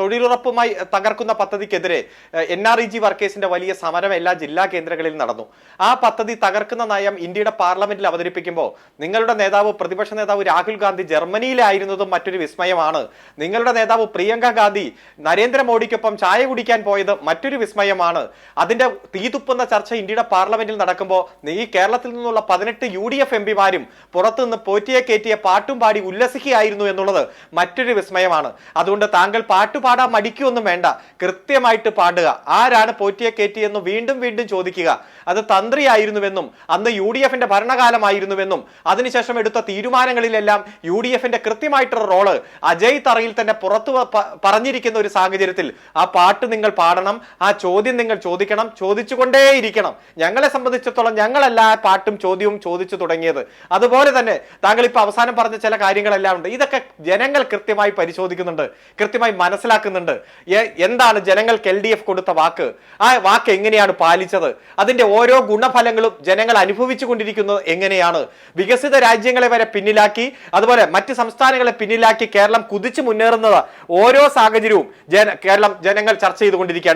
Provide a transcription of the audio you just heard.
തൊഴിലുറപ്പുമായി തകർക്കുന്ന പദ്ധതിക്കെതിരെ N R E G വർക്കേഴ്സിന്റെ വലിയ സമരം എല്ലാ ജില്ലാ കേന്ദ്രങ്ങളിൽ നടന്നു. ആ പദ്ധതി തകർക്കുന്ന നയം ഇന്ത്യയുടെ പാർലമെന്റിൽ അവതരിപ്പിക്കുമ്പോൾ നിങ്ങളുടെ നേതാവ് പ്രതിപക്ഷ നേതാവ് രാഹുൽ ഗാന്ധി ജർമ്മനിയിലായിരുന്നതും മറ്റൊരു വിസ്മയമാണ്. നിങ്ങളുടെ നേതാവ് പ്രിയങ്ക ഗാന്ധി നരേന്ദ്രമോദിക്കൊപ്പം ചായ കുടിക്കാൻ പോയത് മറ്റൊരു വിസ്മയമാണ്. അതിന്റെ തീതുപ്പുന്ന ചർച്ച ഇന്ത്യയുടെ പാർലമെന്റിൽ നടക്കുമ്പോൾ ഈ കേരളത്തിൽ നിന്നുള്ള പതിനെട്ട് യു ഡി എഫ് എം പിമാരും പുറത്തുനിന്ന് പോറ്റിയെ കയറ്റിയ പാട്ടും പാടി ഉല്ലസിക്കുകയായിരുന്നു എന്നുള്ളത് മറ്റൊരു വിസ്മയമാണ്. അതുകൊണ്ട് താങ്കൾ പാട്ട് പാടാൻ മടിക്കൊന്നും വേണ്ട. കൃത്യമായിട്ട് പാടുക. ആരാണ് പോറ്റിയെ കയറ്റിയെന്ന് വീണ്ടും വീണ്ടും ചോദിക്കുക. അത് തന്ത്രിയായിരുന്നുവെന്നും അന്ന് യു ഡി എഫിന്റെ ഭരണകാലമായിരുന്നുവെന്നും അതിനുശേഷം എടുത്ത തീരുമാനങ്ങളിലെല്ലാം യു ഡി എഫിന്റെ കൃത്യമായിട്ടുള്ള റോൾ അജയ് തറയിൽ തന്നെ പുറത്തു പറഞ്ഞിരിക്കുന്ന ഒരു സാഹചര്യത്തിൽ ആ പാട്ട് നിങ്ങൾ പാടണം ആ ചോദ്യം നിങ്ങൾ ചോദിക്കണം ചോദിച്ചുകൊണ്ടേയിരിക്കണം. ഞങ്ങളെ സംബന്ധിച്ചിടത്തോളം ഞങ്ങളല്ല ആ പാട്ടും ചോദ്യവും ചോദിച്ചു തുടങ്ങിയത്. അതുപോലെ തന്നെ താങ്കൾ ഇപ്പൊ അവസാനം പറഞ്ഞ ചില കാര്യങ്ങളെല്ലാം ഉണ്ട്. ഇതൊക്കെ ജനങ്ങൾ കൃത്യമായി പരിശോധിക്കുന്നുണ്ട്. കൃത്യമായി മനസ്സിലാക്കുന്നുണ്ട്. എന്താണ് ജനങ്ങൾക്ക് എൽ ഡി എഫ് കൊടുത്ത വാക്ക്? ആ വാക്ക് എങ്ങനെയാണ് പാലിച്ചത്? അതിന്റെ ഓരോ ഗുണഫലങ്ങളും ജനങ്ങൾ അനുഭവിച്ചു കൊണ്ടിരിക്കുന്നത് എങ്ങനെയാണ്? വികസിത രാജ്യങ്ങളെ വരെ പിന്നിലാക്കി അതുപോലെ മറ്റ് സംസ്ഥാനങ്ങളെ പിന്നിലാക്കി കേരളം കുതിച്ചു മുന്നേറുന്നത് ഓരോ സാഹചര്യവും കേരളം ജനങ്ങൾ ചർച്ച ചെയ്തുകൊണ്ടിരിക്കുകയാണ്.